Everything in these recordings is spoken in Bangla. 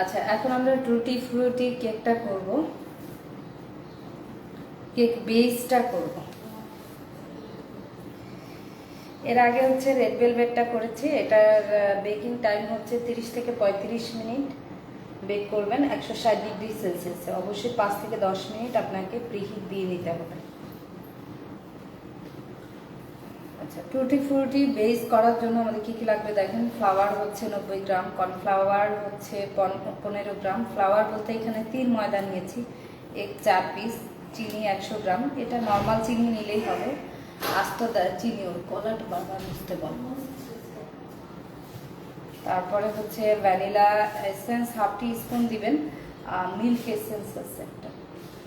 আচ্ছা এখন আমরা টুটি ফ্রুটি কেকটা করব। কেক বেসটা করব। এর আগে হচ্ছে রেড ভেলভেটটা করেছি, এটার বেকিং টাইম হচ্ছে 30 থেকে পঁয়ত্রিশ মিনিট। বেক করবেন একশো ষাট ডিগ্রি সেলসিয়াসে। অবশ্যই পাঁচ থেকে দশ মিনিট আপনাকে প্রিহিট দিয়ে নিতে হবে। আচ্ছা টুটি ফ্রুটি বেস করার জন্য আমাদের কী কী লাগবে দেখেন? ফ্লাওয়ার হচ্ছে নব্বই গ্রাম কর্নফ্লাওয়ার হচ্ছে পনেরো গ্রাম। ফ্লাওয়ার বলতে এখানে তিন ময়দা নিয়েছি, এক চার পিস চিনি একশো গ্রাম। এটা নর্মাল চিনি নিলেই হবে। আস্ত চিনি ওর কলাটা বারবার বুঝতে পারব তারপরে হচ্ছে vanilla essence half teaspoon দিবেন মিল্ক এসেন্স আছে একটা,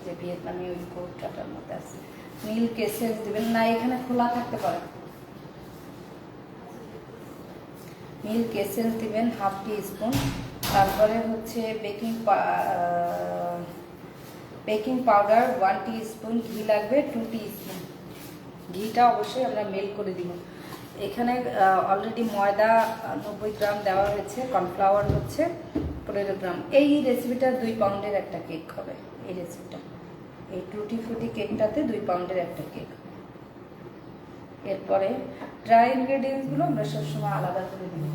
যে ভিয়েতনামি ওই কৌটাটার মধ্যে আছে। মিল্ক এসেন্স দিবেন। না, এখানে খোলা থাকতে পারে মিল্ক এসেন্স দিবেন হাফ টি স্পুন তারপরে হচ্ছে baking baking powder one teaspoon ঘি লাগবে টু টি স্পুন ঘিটা অবশ্যই আমরা মেল করে দিব। এখানে অলরেডি ময়দা নব্বই গ্রাম দেওয়া হয়েছে, কর্নফ্লাওয়ার হচ্ছে পনেরো গ্রাম। এই রেসিপিটা দুই পাউন্ডের একটা কেক হবে। এই রেসিপিটা এই টুটি ফ্রুটি কেকটাতে দুই পাউন্ডের একটা কেক এরপরে ড্রাই ইনগ্রেডিয়েন্টসগুলো আমরা সবসময় আলাদা করে দিই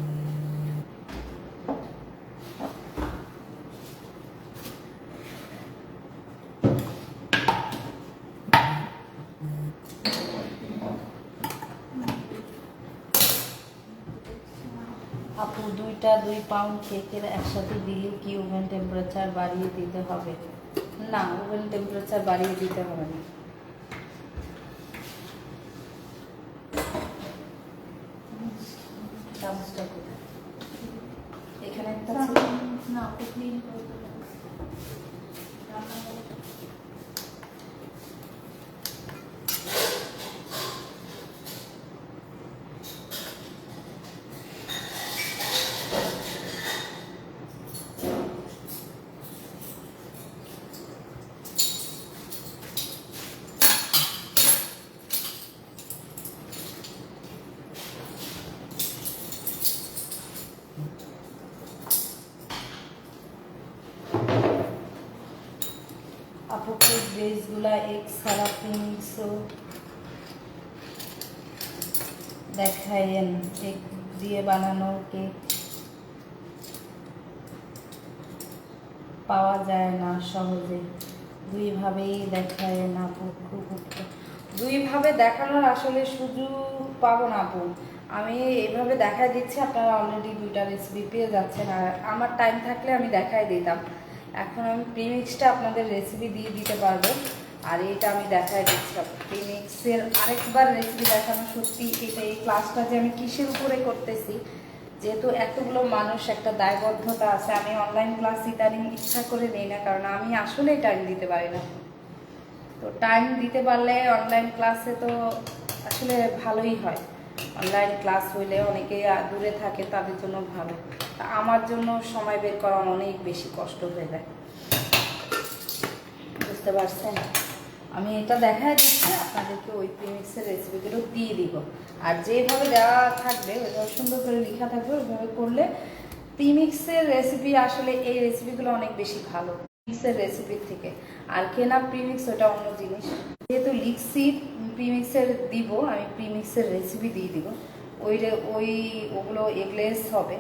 আপু দুইটা দুই পাউন্ড কেকের একসাথে দিলে কি ওভেন টেম্পারেচার বাড়িয়ে দিতে হবে? না ওভেন টেম্পারেচার বাড়িয়ে দিতে হবে না চামচটা কোথায়? এখানে একটা ছিল। না আপনি ক্লিন করে দেবেন। আপুকে ড্রেসগুলা এক সারা পিনসো দেখায়েন কেক দিয়ে বানানো কেক পাওয়া যায় না সহজে। দুইভাবেই দেখায় না আপু, খুব দুইভাবে দেখানোর আসলে সুযোগ পাবো না আপু। আমি এইভাবে দেখাই দিচ্ছি, আপনারা অলরেডি দুইটা রেসিপি পেয়ে যাচ্ছেন। আর আমার টাইম থাকলে আমি দেখাই দিতাম। এখন আমি প্রিমিক্সটা আপনাদের রেসিপি দিয়ে দিতে পারব। আর এটা আমি দেখাই দিচ্ছি প্রিমিক্সের আরেকবার রেসিপি দেখানো সত্যি এটা এই ক্লাসটা যে আমি কিসের উপরে করতেছি, যেহেতু এতগুলো মানুষ, একটা দায়বদ্ধতা আছে, আমি অনলাইন ক্লাস ইদানিং ইচ্ছা করে নেই না, কারণ আমি আসলেই টাইম দিতে পারি না। তো টাইম দিতে পারলে অনলাইন ক্লাসে তো আসলে ভালোই হয়। অনলাইন ক্লাস হইলে অনেকে দূরে থাকে, তাদের জন্য ভালো। তা আমার জন্য সময় বের করা অনেক বেশি কষ্ট হয়ে যায়। বুঝতে পারছেন? আমি এটা দেখাই দিচ্ছি, আপনাদেরকে ওই প্রিমিক্সের রেসিপিগুলো দিয়ে দিব। আর যেভাবে দেওয়া থাকবে, ওইভাবে সুন্দর করে লেখা থাকবে, ওইভাবে করলে প্রিমিক্সের রেসিপি আসলে এই রেসিপিগুলো অনেক বেশি ভালো প্রিমিক্সের রেসিপির থেকে। আর কেনা প্রিমিক্স ওটা অন্য জিনিস। যেহেতু লিখছি প্রিমিক্সের দিব, আমি প্রিমিক্সের রেসিপি দিয়ে দিব। ওই ওই, ওগুলো এগলেস হবে।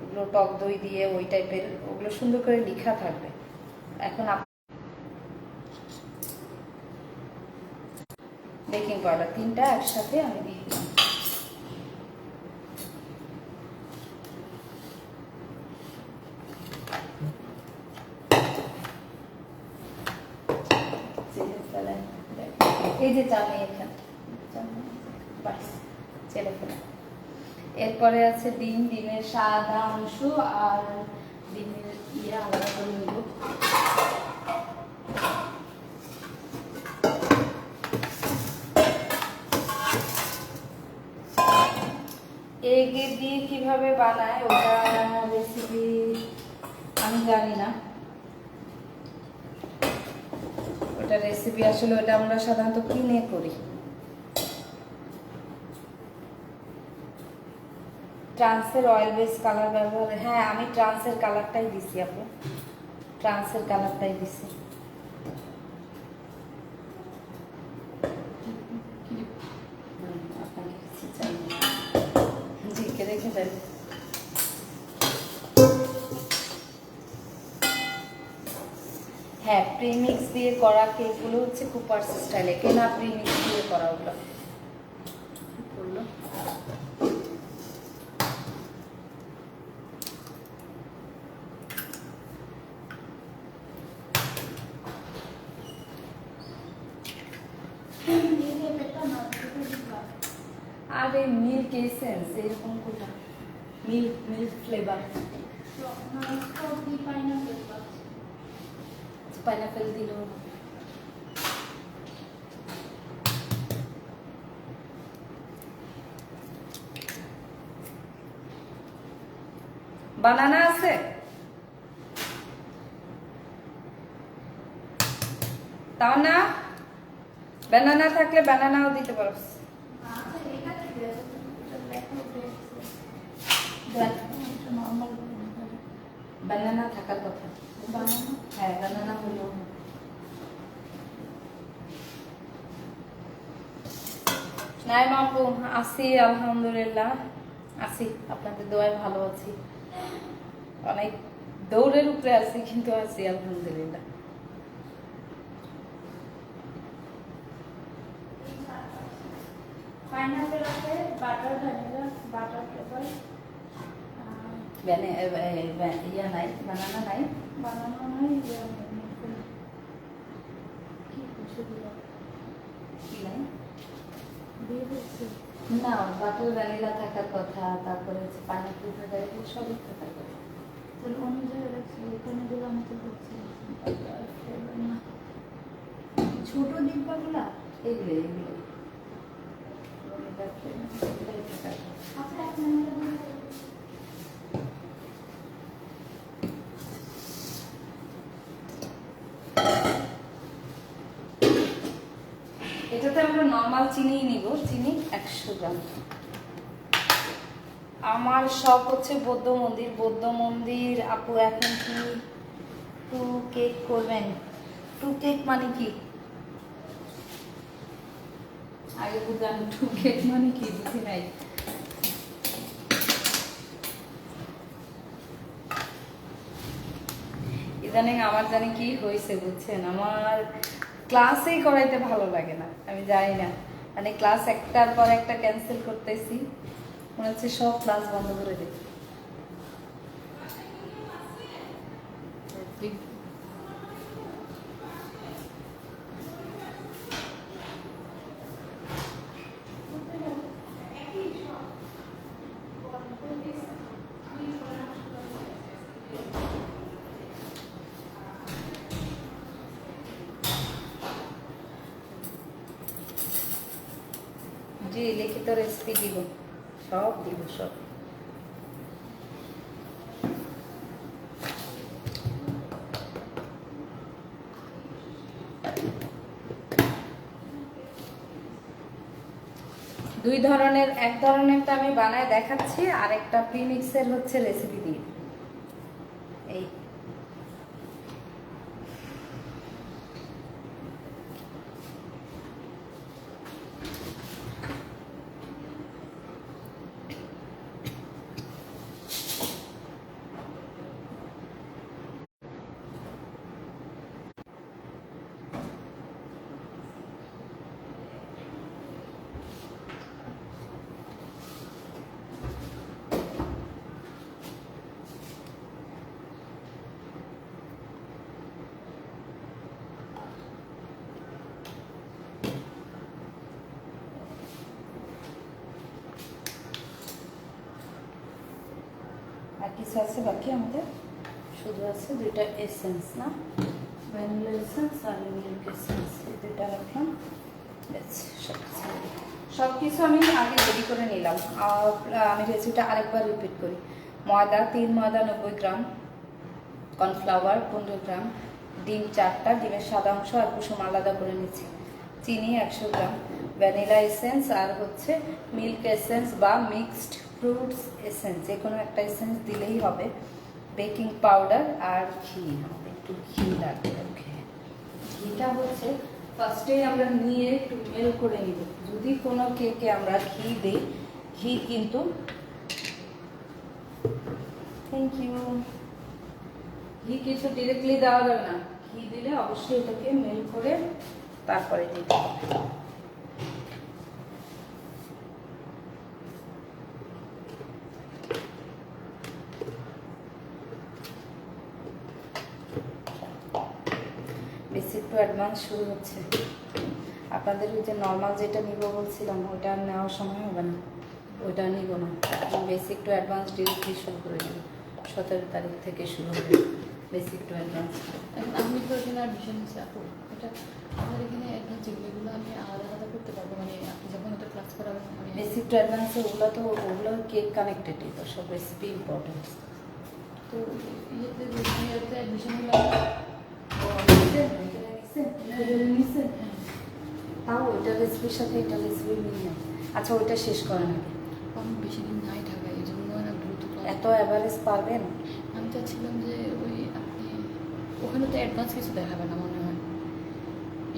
ওগুলো টক দই দিয়ে ওই টাইপের, ওগুলো সুন্দর করে লেখা থাকবে। এখন বেকিং পাউডার তিনটা একসাথে আমি দিয়ে দিলাম। এই যে চাল নিয়ে এখানে বাস ছেড়ে ফেলে এরপরে আছে ডিম ডিমের সাদা অংশ আর ডিমের ইয়ে আলাদা করে নিব। দিয়ে কীভাবে বানায় ওটা রেসিপি আমি জানি না। ওটা রেসিপি আসলে ওটা আমরা সাধারণত কিনে করি। ট্রান্সের অয়েল বেস কালার ব্যবহার হ্যাঁ আমি ট্রান্সের কালারটাই দিছি আপু। ট্রান্সের কালারটাই দিছি। রেখে দেন হ্যাঁ প্রিমিক্স দিয়ে করা কেকগুলো হচ্ছে কুপার স্টাইলে কেনা প্রিমিক্স দিয়ে করা ওগুলো। করল নিজে পেটা না দুটো দিবা আরে মিল্ক এসেন্স এরকম কোথা মিল্ক মিল্ক ফ্লেভার পাইনাপেল দিল। বানানা আছে? তাও না? ব্যানানা থাকলে ব্যানানাও দিতে পারো আচ্ছা এখানে দেবো লেখা উঠে নর্মাল ব্যানানা থাকার কথা। হ্যাঁ ব্যানানা হলো নাই মাপু আছি, আলহামদুলিল্লাহ। আছি, আপনাদের দোয়ায় ভালো আছি। অনেক দৌড়ের উপরে আছি, কিন্তু আছি, আলহামদুলিল্লাহ। আছে বাটার ভ্যানিলা বাটার ফ্লেভার ব্যানে ইয়া নাই বানানা নাই বানানো নাই না বাটার ভ্যানিলা থাকার কথা তারপরে হচ্ছে পাইনাপল থাকার সবই থাকার কথা তাহলে অন্য জায়গায় দিলাম তো ছোট ডিব্বাগুলা এগুলো এগুলো। আচ্ছা এক আমরা নর্মাল চিনি নিব, চিনি একশো গ্রাম। আমার শখ হচ্ছে বৌদ্ধ মন্দির। বৌদ্ধ মন্দির, আপু, এখন কি টু কেক করবেন? টু কেক মানে কি? আগে বুঝলাম টু কেক মানে কি? বুঝি নাই। ইদানিং আমার জানি কি হয়েছে বুঝছেন? আমার ক্লাসেই করাইতে ভালো লাগে না, আমি জানি না। মানে ক্লাস একটার পর একটা ক্যান্সেল করতেছি। মনে হচ্ছে সব ক্লাস বন্ধ করে দিই জি, লিখিত রেসিপি দিব। সব দিব, সব। দুই ধরনের, এক ধরনেরটা আমি বানায় দেখাচ্ছি আর একটা প্রিমিক্সের হচ্ছে রেসিপি দিয়ে এই কিছু আছে বাকি আমাদের? শুধু আছে দুইটা এসেন্স না? ভ্যানিলা এসেন্স আর মিল্ক এসেন্স এই দুইটা রাখলাম। সব কিছু আমি আগে রেডি করে নিলাম। আমি রেসিপিটা আরেকবার রিপিট করি। ময়দা তিন ময়দা নব্বই গ্রাম। কর্নফ্লাওয়ার পনেরো গ্রাম। ডিম চারটা ডিমের সাদা অংশ আর কুসুম আলাদা করে নিচ্ছি। চিনি একশো গ্রাম। ভ্যানিলা এসেন্স আর হচ্ছে মিল্ক এসেন্স বা মিক্সড ফ্রুটস এসেন্স, যে কোনো একটা এসেন্স দিলেই হবে। বেকিং পাউডার আর ঘি আমাদের একটু ঘি লাগবে, ওকে। ঘিটা হচ্ছে ফার্স্টেই আমরা নিয়ে একটু মেল করে নিব। যদি কোনো কেকে আমরা ঘি দিই, ঘি কিন্তু থ্যাংক ইউ ঘি কিছু ডিরেক্টলি দেওয়া যাবে না। ঘি দিলে অবশ্যই এটাকে মেল করে তারপরে দিতে হবে। বেসিক টু অ্যাডভান্স শুরু হচ্ছে। আপনাদের ওই যে নর্মাল যেটা নিব বলছিলাম ওইটা আর নেওয়ার সময় হবে না। ওইটা নিব না। বেসিক টু অ্যাডভান্স ডিরেক্টলি শুরু করে দেব। সতেরো তারিখ থেকে শুরু হবে। বেসিক টু অ্যাডভান্স আমি তো এখানে অ্যাডমিশন নিচ্ছি আপু। এটা আমার এখানে অ্যাডমিশন যেগুলো আমি আলাদা আলাদা করতে পারব। মানে আপনি যখন ওটা ক্লাস করাবেন মানে বেসিক টু অ্যাডভান্স ওগুলো তো ওগুলো কেক কানেক্টেডই তো সব রেসিপি ইম্পর্টেন্ট তো ইয়েতে ইয়েতে অ্যাডমিশন হলে তাও ওইটা রেসিপির সাথে এটা রেসিপি মিল নেই আচ্ছা ওইটা শেষ করেন আগে। আমি বেশি দিন নাই ঢাকায় এই জন্য না দ্রুত এত অ্যাভারেজ পারবেন? আমি চাচ্ছিলাম যে ওই আপনি ওখানে তো অ্যাডভান্স কিছু দেখাবে না মনে হয়।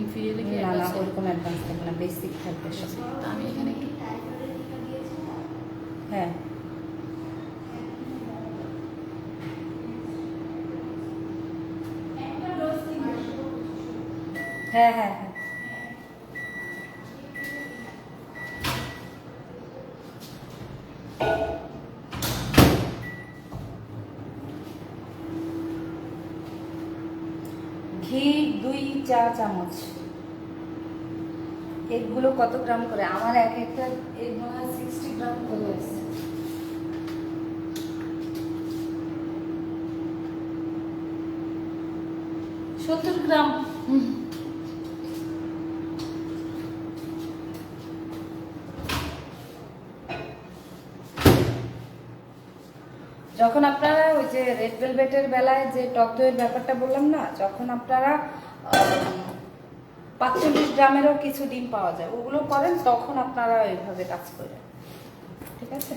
ইনফিরিয়ারে কি না না ওরকম অ্যাডভান্স থাকবে না বেসিক থাকবে সব। আমি এখানে কি হ্যাঁ। হ্যাঁ হ্যাঁ হ্যাঁ। ঘি দুই চা চামচ। এগুলো কত গ্রাম করে? আমার এক একটা এগ সিক্সটি গ্রাম করে। আছে সত্তর গ্রাম। যখন আপনারা ওই যে রেড ভেলভেটের বেলায় যে টক দইয়ের ব্যাপারটা বললাম না, যখন আপনারা পাঁচচল্লিশ গ্রামেরও কিছু ডিম পাওয়া যায়, ওগুলো করেন, তখন আপনারা এইভাবে কাজ করেন ঠিক আছে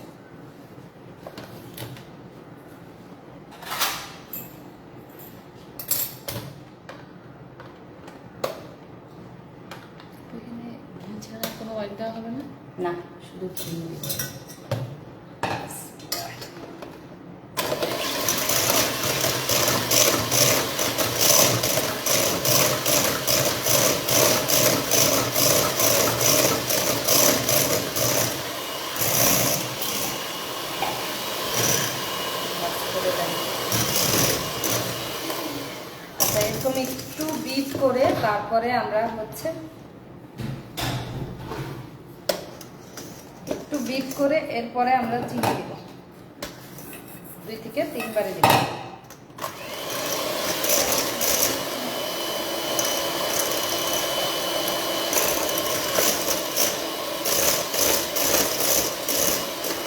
এখানে ঘি ছাড়া কোনো অয়েল দেওয়া হবে না না শুধু ঘি দিতে হবে। Mix করে দেন। আচ্ছা এরকম একটু বিট করে তারপরে আমরা হচ্ছে একটু বিট করে এরপরে আমরা চিনি দিব। দুই থেকে তিনবারে দিব।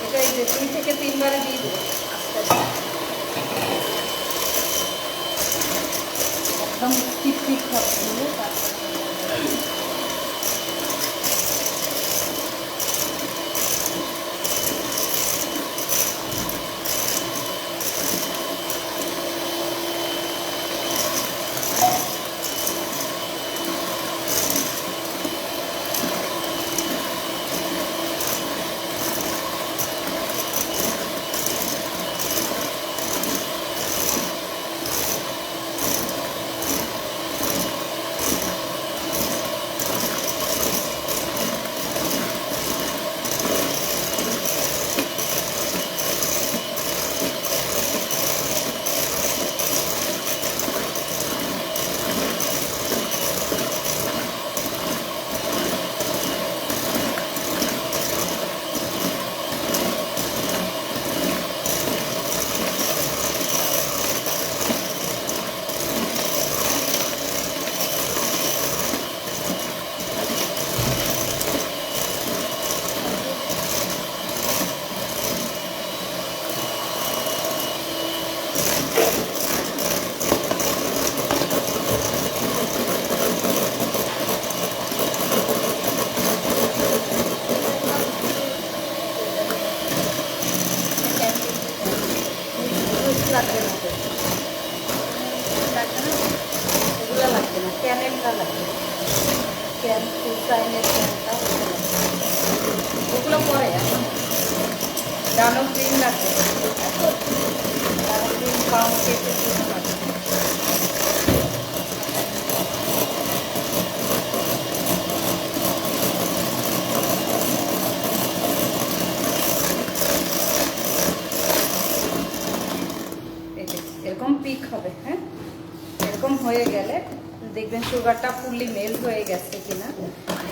এটা এই যে দুই থেকে তিনবারে দিয়ে একদম ঠিক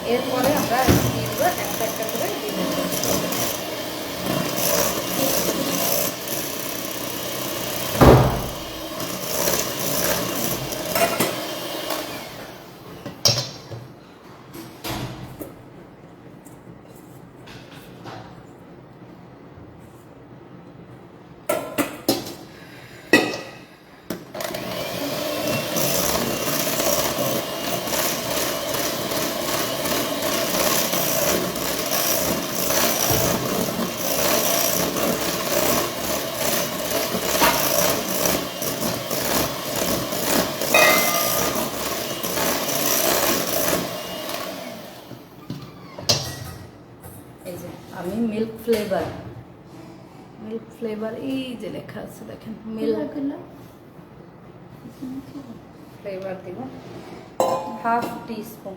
এরপরে আমরা দিয়ে দেবো একটা একটা করে দিয়ে দেবো এই যে আমি মিল্ক ফ্লেভার মিল্ক ফ্লেভার এই যে লেখা আছে দেখেন মিল্ক মিলা ফ্লেভার দিব। হাফ টি স্পুন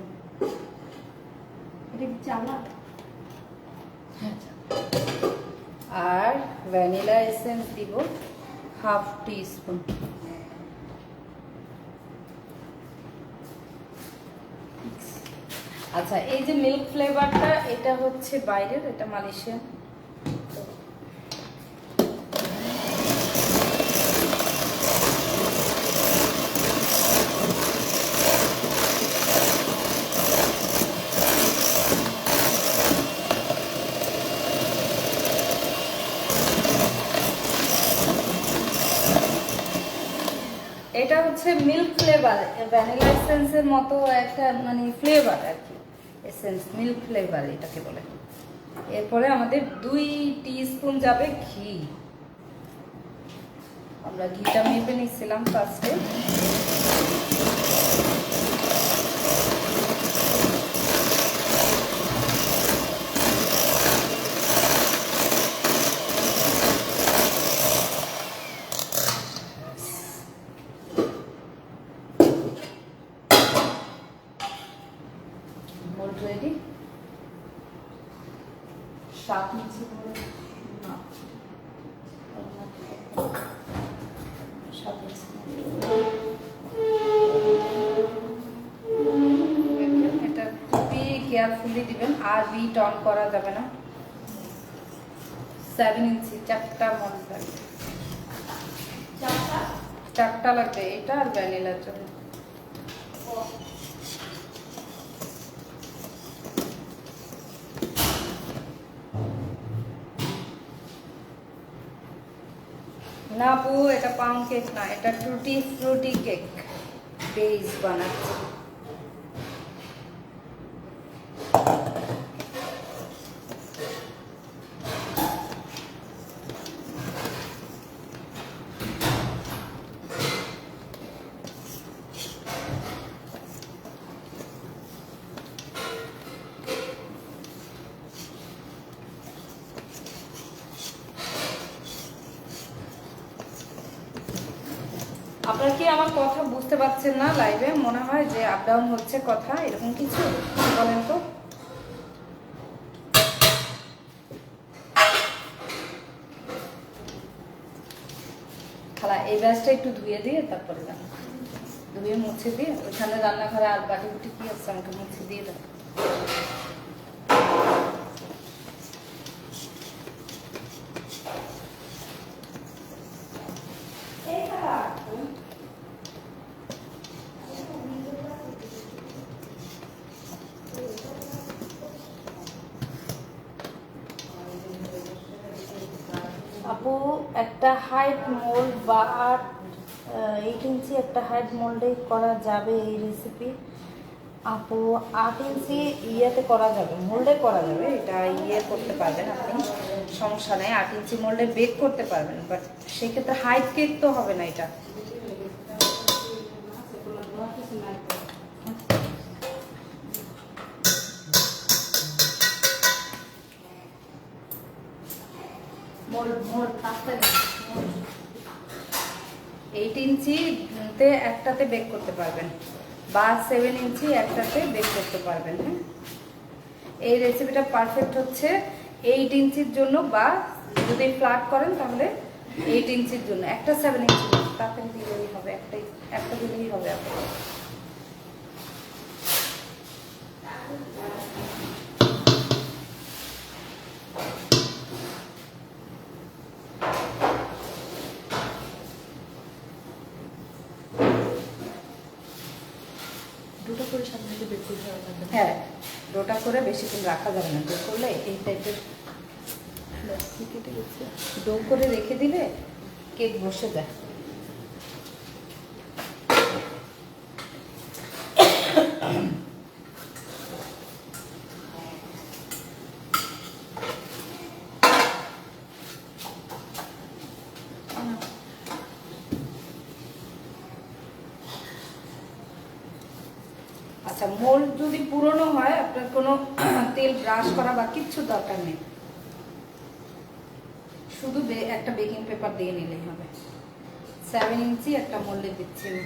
আর ভ্যানিলা এসেন্স দিব হাফ টি স্পুন আচ্ছা এই যে মিল্ক ফ্লেভারটা এটা হচ্ছে বাইরের, এটা মালয়েশিয়ান। এটা হচ্ছে মিল্ক ফ্লেভার ভ্যানিলা এসেন্সের মতো একটা মানে ফ্লেভার আর কি। এসেন্স মিল্ক ফ্লেভার এটাকে বলে। এরপরে আমাদের দুই স্পুন যাবে ঘি। আমরা ঘিটা মেপে নিচ্ছিলাম ফার্স্টে মোল্ড রেডি করে সাত ইঞ্চি এটা খুবই কেয়ারফুলি দিবেন আর বিট অন করা যাবে না। সেভেন ইঞ্চি চারটা মন লাগবে। চারটা? লাগবে এটা আর ভ্যানিলার জন্য। না পু এটা পাউন্ড কেক না এটা টুটি ফ্রুটি কেক। বেস বানাচ্ছি। পারছেন না লাইভে মনে হয় যে আপ ডাউন হচ্ছে কথা, এরকম কিছু? বলেন তো। খালা, এই ব্যাসটা একটু ধুয়ে দিয়ে তারপরে যান। ধুয়ে মুছে দিয়ে, ওইখানে রান্নাঘরে আর বাটি বুটি কি আছে, আমাকে মুছে দিয়ে দেন এই খালা আপু একটা হাইট মোল্ড বা আট এইট ইঞ্চি একটা হাইট মোল্ডে করা যাবে এই রেসিপি আপু, আট ইঞ্চি ইয়েতে করা যাবে মোল্ডে করা যাবে, এটা ইয়ে করতে পারবেন আপনি, সমস্যা নেই, আট ইঞ্চি মোল্ডে বেক করতে পারবেন বাট সেক্ষেত্রে হাইট কেক তো হবে না এটা মোল মোল তাড়াতাড়ি মোল। এইট ইঞ্চিতে একটাতে বেক করতে পারবেন বা সেভেন ইঞ্চি একটাতে বেক করতে পারবেন হ্যাঁ? এই রেসিপিটা পারফেক্ট হচ্ছে এইট ইঞ্চির জন্য বা যদি ফ্ল্যাট করেন তাহলে এইট ইঞ্চির জন্য, একটা সেভেন ইঞ্চি তাতে দিলেই হবে একটাই একটা দিলেই হবে আপনার। দুটো করে থেকে বের করতে হবে হ্যাঁ ডোটা করে বেশিক্ষণ রাখা যাবে না। ডো করলে এই টাইপের ডো করে রেখে দিলে কেক বসে যায় আচ্ছা মোল্ড যদি পুরনো হয়, আপনার কোনো তেল ব্রাশ করা বা কিচ্ছু দরকার নেই। শুধু একটা বেকিং পেপার দিয়ে নিলেই হবে। সেভেন ইঞ্চি একটা মোল্ডে দিচ্ছি আমি।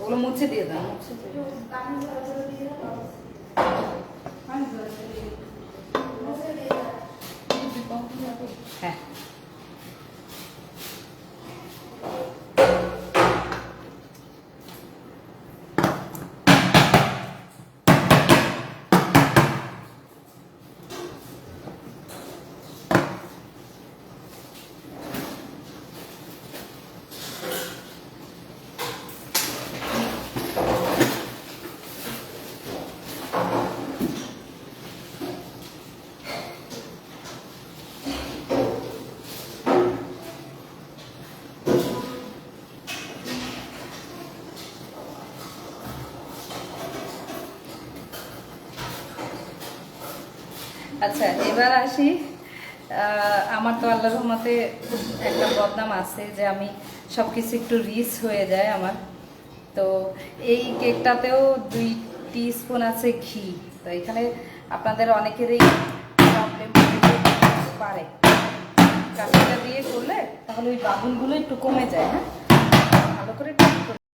ওগুলো মুছে দিয়ে দাও। মুছে। হ্যাঁ। আচ্ছা এবার আসি আমার তো আল্লাহ রহমতে একটা বদনাম আছে যে আমি সব কিছু একটু রিচ হয়ে যায় আমার। তো এই কেকটাতেও দুই স্পুন আছে ঘি। তো এখানে আপনাদের অনেকেরই প্রবলেম পারে। কাঁচিটা দিয়ে করলে তাহলে ওই বাবুলগুলো একটু কমে যায় হ্যাঁ? ভালো করে